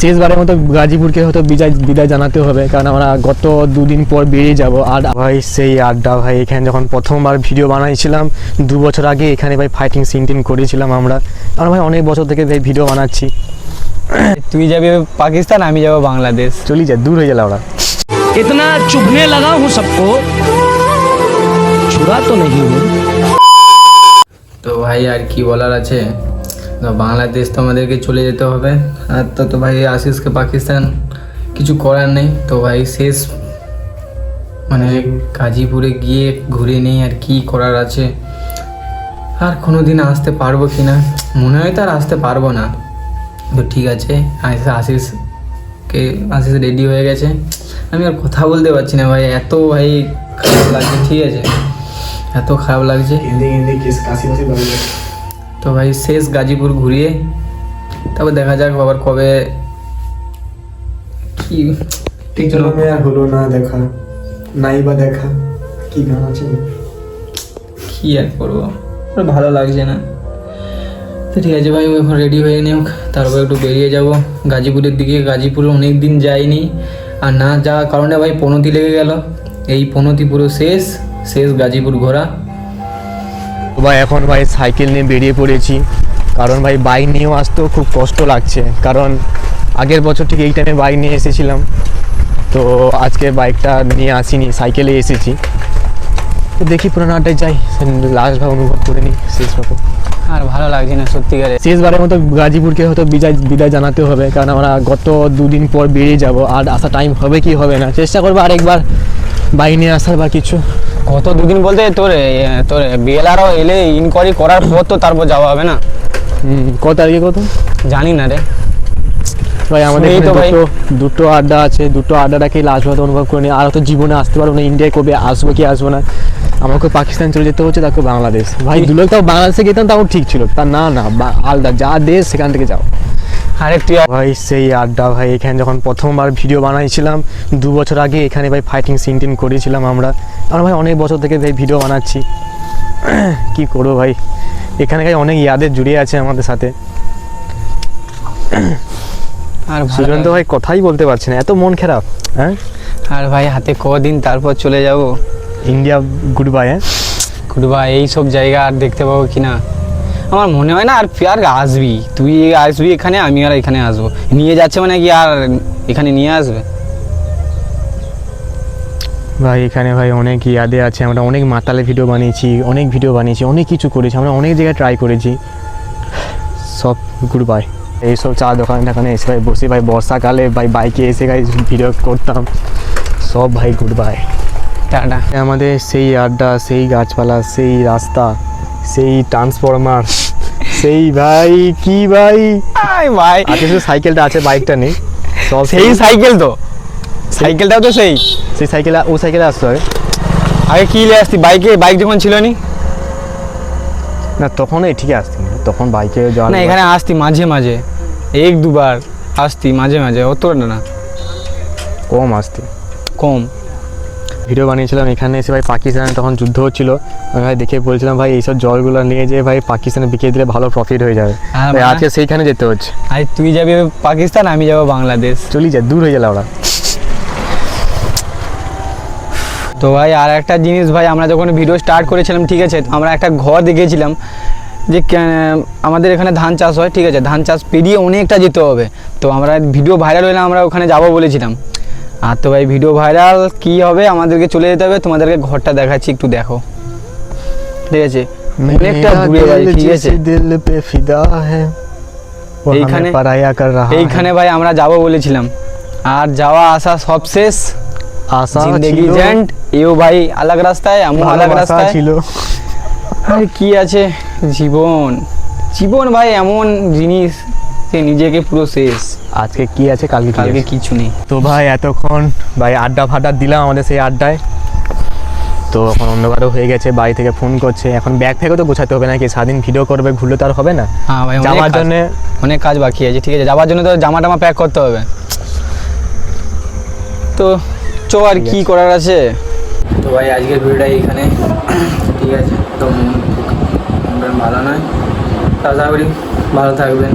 শেষবারের মতো গাজীপুরকে হয়তো বিদায় বিদায় জানাতে হবে কারণ আমরা গত দুদিন পর বেরিয়ে যাব। আর ভাই সেই আড্ডা ভাই এখানে যখন প্রথমবার ভিডিও বানাইছিলাম দু বছর আগে এখানে ভাই ফাইটিং সিন টিন করেছিলাম আমরা। আমরা ভাই অনেক বছর থেকে ভাই ভিডিও বানাচ্ছি। তুই যাবি পাকিস্তান আমি যাব বাংলাদেশ। চলি যা দূর হয়ে গেল ওরা ইতনা চুপনে লাগা হুঁ সবকো ছুরা তো নেই তো ভাই আর কি বলার আছে? বাংলাদেশ তো আমাদেরকে চলে যেতে হবে। আর তো তো ভাই আশিসকে পাকিস্তান কিছু করার নেই। তো ভাই শেষ মানে গাজীপুরে গিয়ে ঘুরে নেই আর কি করার আছে। আর কোনো দিন আসতে পারব কি না? মনে হয় তো আর আসতে পারব না। তো ঠিক আছে আশিস আশিসকে আশিস রেডি হয়ে গেছে। আমি আর কথা বলতে পারছি না ভাই এত ভাই খারাপ লাগছে ঠিক আছে। এত খারাপ লাগছে। তো ভাই শেষ গাজীপুর ঘুরিয়ে তারপর দেখা যাক আবার কবে কি ঠিক জন্য হলো না দেখা নাই বা দেখা কি গান আছে? কি আর করব? আর ভালো লাগছে না। তো ঠিক আছে ভাই এখন রেডি হয়ে নিও তারপর একটু বেরিয়ে যাব। গাজীপুরের দিকে গাজীপুরে অনেক দিন যাইনি। আর না যাওয়ার কারণে ভাই পনতি লেগে গেল। এই পনতি পুরো শেষ শেষ গাজীপুর ঘোরা। ভাই এখন ভাই সাইকেল নিয়ে বেরিয়ে পড়েছি। কারণ ভাই বাইক নিয়েও আসতেও খুব কষ্ট লাগছে। কারণ আগের বছর ঠিক এই টাইমে বাইক নিয়ে এসেছিলাম। তো আজকে বাইকটা নিয়ে আসিনি সাইকেলে এসেছি। তো দেখি পুরোনো আড্ডায় যাই লাস্ট ভাবে অনুভব করে নিই শেষ মতো আর ভালো লাগছে না সত্যিকারে। শেষবারের মতো গাজীপুরকে হয়তো বিদায় বিদায় জানাতে হবে কারণ আমরা গত দুদিন পর বেরিয়ে যাব। আর আসা টাইম হবে কি হবে না? চেষ্টা করব আরেকবার বাইক নিয়ে আসার বা কিছু। কত দুদিন বলতে তোর তোর বিএলআরও এলে ইনকোয়ারি করার পর তো তারপর যাওয়া হবে না। হুম, কত তারিখে কত? জানি না রে। ভাই আমাদের তো ভাই। দুটো দুটো আড্ডা আছে দুটো আড্ডাটাকে লাস্ট ভাবে অনুভব করে নি আর তো জীবনে আসতে পারব না ইন্ডিয়ায় কবে আসব কি আসব না। আমাকে পাকিস্তান চলে যেতে হচ্ছে তাকে বাংলাদেশ। ভাই দু লোক তাও বাংলাদেশে গেতাম তাও ঠিক ছিল। তা না না আলাদা যা দেশ সেখান থেকে যাও। আরে তুই ভাই সেই আড্ডা ভাই এখানে যখন প্রথমবার ভিডিও বানাইছিলাম দু বছর আগে এখানে ভাই ফাইটিং সিন টিন করেছিলাম আমরা। আমরা ভাই অনেক বছর থেকে ভাই ভিডিও বানাচ্ছি। কি করব ভাই? এখানে ভাই অনেক ইয়াদের জুড়ে আছে আমাদের সাথে। আর ভালো সুজন তো ভাই কথাই বলতে পারছি না এত মন খারাপ হ্যাঁ? আর ভাই হাতে কদিন তারপর চলে যাব? ইন্ডিয়া গুড বাই হ্যাঁ কুটবা এই সব জায়গা আর দেখতে পাবো কি না আমার মনে হয় না আর আর আসবি। তুই আসবি এখানে আমি আর এখানে আসব। নিয়ে যাচ্ছে মানে কি আর এখানে নিয়ে আসবে? ভাই এখানে ভাই অনেক ইয়াদে আছে। আমরা অনেক মাতালে ভিডিও বানিয়েছি অনেক ভিডিও বানিয়েছি অনেক কিছু করেছি। আমরা অনেক জায়গায় ট্রাই করেছি। সব গুড বাই এইসব চা দোকান দোকানে এসে ভাই বসে ভাই বর্ষাকালে ভাই বাইকে এসে ভাই ভিডিও করতাম। সব ভাই গুড বাই টাটা। আমাদের সেই আড্ডা সেই গাছপালা সেই রাস্তা সেই ট্রান্সফরমার সেই ভাই কি ভাই? আই ভাই। আজকে শুধু সাইকেলটা আছে বাইকটা নেই। সেই সাইকেল তো। সাইকেলটাও তো সেই। সেই সাইকেলে ও সাইকেলে আসতে হবে। আগে কি লে আসতি? বাইকে বাইক যখন ছিল নি? না তখন এই ঠিকই আসতি তখন বাইকে যাওয়া না এখানে আসতি মাঝে মাঝে। এক দুবার আসতি মাঝে মাঝে অত না। কম আসতি। কম। ভিডিও বানিয়েছিলাম এখানে এসে ভাই পাকিস্তানে তখন যুদ্ধ হচ্ছিল। আমি ভাই দেখে বলছিলাম ভাই এইসব জলগুলো নিয়ে যে ভাই পাকিস্তানে বিকিয়ে দিলে ভালো প্রফিট হয়ে যাবে। হ্যাঁ, ভাই মানে- আজকে সেইখানে যেতে হচ্ছে। আর তুই যাবি পাকিস্তান আমি যাব বাংলাদেশ। চলি যা দূর হয়ে গেল ওরা তো ভাই আর একটা জিনিস ভাই আমরা যখন ভিডিও স্টার্ট করেছিলাম ঠিক আছে আমরা একটা ঘর দেখেছিলাম যে আমাদের এখানে ধান চাষ হয় ঠিক আছে ধান চাষ পেরিয়ে অনেকটা যেতে হবে। তো আমরা ভিডিও ভাইরাল হলে আমরা ওখানে যাব বলেছিলাম। আর তো ভাই ভিডিও ভাইরাল কি হবে? আমাদেরকে চলে যেতে হবে। তোমাদেরকে ঘরটা দেখাচ্ছি একটু দেখো। ঠিক আছে? অনেকটা দূরে ভাই ঠিক আছে? দিল পে ফিদা হ্যায় এইখানে পড়ায়া কর রাহা এইখানে ভাই আমরা যাব বলেছিলাম। আর যাওয়া আসা সব শেষ। আসা জিন্দেগি জেন্ট এও ভাই আলাদা রাস্তায় আমি আলাদা রাস্তায়। ছিল। আর কি আছে? জীবন। জীবন ভাই এমন জিনিস। যে নিজেকে পুরো শেষ। আজকে কি আছে কালকে কালকে কিছু নেই। তো ভাই এতক্ষণ ভাই আড্ডা ফাড্ডা দিলাম আমাদের সেই আড্ডায়। তো এখন অন্ধকারও হয়ে গেছে বাড়ি থেকে ফোন করছে। এখন ব্যাগ ফ্যাগও তো গোছাতে হবে নাকি? সারাদিন ভিডিও করবে ঘুরলে তো আর হবে না। হ্যাঁ যাওয়ার জন্য অনেক কাজ বাকি আছে ঠিক আছে। যাওয়ার জন্য তো জামা টামা প্যাক করতে হবে। তো চো আর কি করার আছে? তো ভাই আজকের ভিডিওটা এইখানে। ঠিক আছে তো ভালো নয়। আশা করি ভালো থাকবেন।